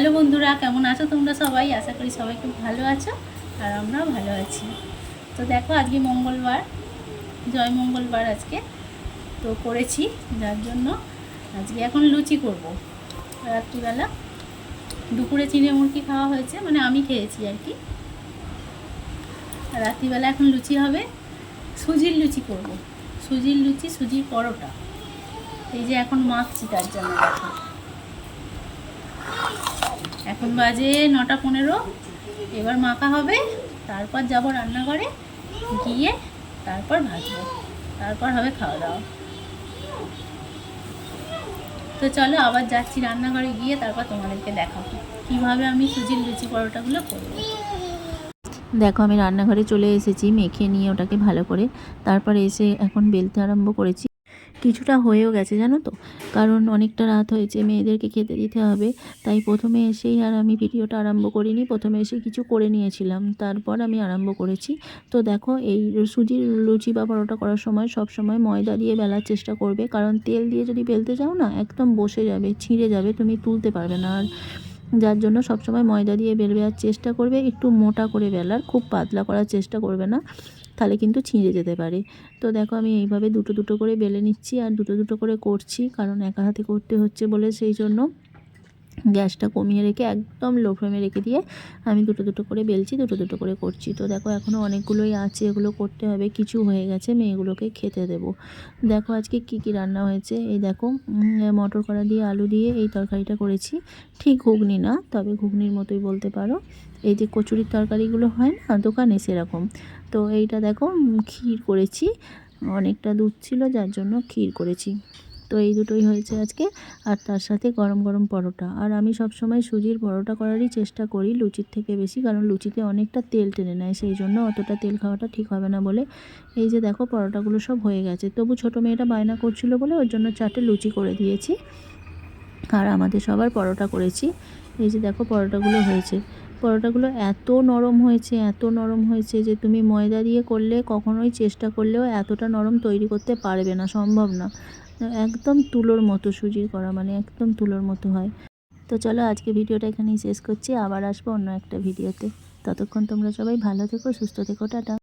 Hello বন্ধুরা, কেমন আছো তোমরা সবাই? আশা করি সবাই খুব ভালো আছো আর আমরাও ভালো আছি। তো দেখো, আজকে মঙ্গলবার, জয় মঙ্গলবার আজকে তো করেছি, যার জন্য আজকে এখন লুচি করব। রাত্রিবেলা দুপুরে চিড়ে মুরগি খাওয়া হয়েছে মানে আমি খেয়েছি আর কি। রাত্রিবেলা এখন লুচি হবে, সুজির লুচি করব। সুজির লুচি, সুজির পরোটা। এই যে এখন মাখছি তার জন্য। এখন বাজে নটা পনেরো। এবার মাখা হবে, তারপর যাব রান্নাঘরে, গিয়ে তারপর ভাজবো। তারপর হবে খাওয়া দাওয়া তো চলো আবার যাচ্ছি রান্নাঘরে গিয়ে, তারপর তোমাদেরকে দেখাবো। কীভাবে আমি সুজির লুচি পরোটাগুলো করব। দেখো, আমি রান্নাঘরে চলে এসেছি, মেখে নিয়ে ওটাকে ভালো করে। তারপর এসে এখন বেলতে আরম্ভ করেছি। কিছুটা হয়েও গেছে, জানো তো? কারণ অনেকটা রাত হয়েছে, মেয়েদেরকে খেতে দিতে হবে। তাই প্রথমে এসেই আর আমি ভিডিওটা আরম্ভ করিনি, প্রথমে এসে কিছু করে নিয়েছিলাম। তারপর আমি আরম্ভ করেছি। তো দেখো, এই সুজির লুচি বা পরোটা করার সময় সব সময় ময়দা দিয়ে বেলার চেষ্টা করবে। কারণ তেল দিয়ে যদি বেলতে যাও না, একদম বসে যাবে, ছিঁড়ে যাবে, তুমি তুলতে পারবে না। আর যার জন্য সবসময় ময়দা দিয়ে বেলবে আর চেষ্টা করবে। একটু মোটা করে বেলার, খুব পাতলা করার চেষ্টা করবে না, তাহলে কিন্তু ছিঁড়ে যেতে পারে। তো দেখো আমি এইভাবে দুটো দুটো করে বেলে নিচ্ছি আর দুটো দুটো করে করছি, কারণ একা হাতে করতে হচ্ছে বলে সেই জন্য। গ্যাসটা কমিয়ে রেখে একদম লো ফ্লেমে রেখে দিয়ে আমি দুটো দুটো করে বেলছি, দুটো দুটো করে করছি। তো দেখো এখনও অনেকগুলোই আছে, এগুলো করতে হবে, কিছু হয়ে গেছে মেয়েগুলোকে খেতে দেব। দেখো আজকে কি কি রান্না হয়েছে, এই দেখো মটর কড়া দিয়ে আলু দিয়ে এই তরকারিটা করেছি। ঠিক ঘুগনি না, তবে ঘুগনির মতোই বলতে পারো। এই যে কচুরির তরকারিগুলো হয় না, দোকানে সেরকম। তো এইটা দেখো ক্ষীর করেছি, অনেকটা দুধ ছিল, যার জন্য ক্ষীর করেছি। তো এই দুটোই হয়েছে আজকে। আর তার সাথে গরম গরম পরোটা। আর আমি সব সময় সুজির পরোটা করারই চেষ্টা করি লুচির থেকে বেশি, কারণ লুচিতে অনেকটা তেল টেনে নেয়, সেই জন্য অতটা তেল খাওয়াটা ঠিক হবে না বলে। এই যে দেখো পরোটাগুলো সব হয়ে গেছে। তবু ছোটো মেয়েটা বায়না করছিল বলে ওর জন্য চারটে লুচি করে দিয়েছি। আর আমাদের সবার পরোটা করেছি। এই যে দেখো পরোটাগুলো হয়েছে। পরোটাগুলো এত নরম হয়েছে, এত নরম হয়েছে যে তুমি ময়দা দিয়ে করলে, কখনোই চেষ্টা করলেও এতটা নরম তৈরি করতে পারবে না, সম্ভব না। একদম তুলোর মতো সুজির করা মানে একদম তুলোর মতো হয়। তো চলো আজকে ভিডিওটা এখানেই শেষ করছি, আবার আসব অন্য একটা ভিডিওতে। ততক্ষণ তোমরা সবাই ভালো থেকো, সুস্থ থেকো, টাটা।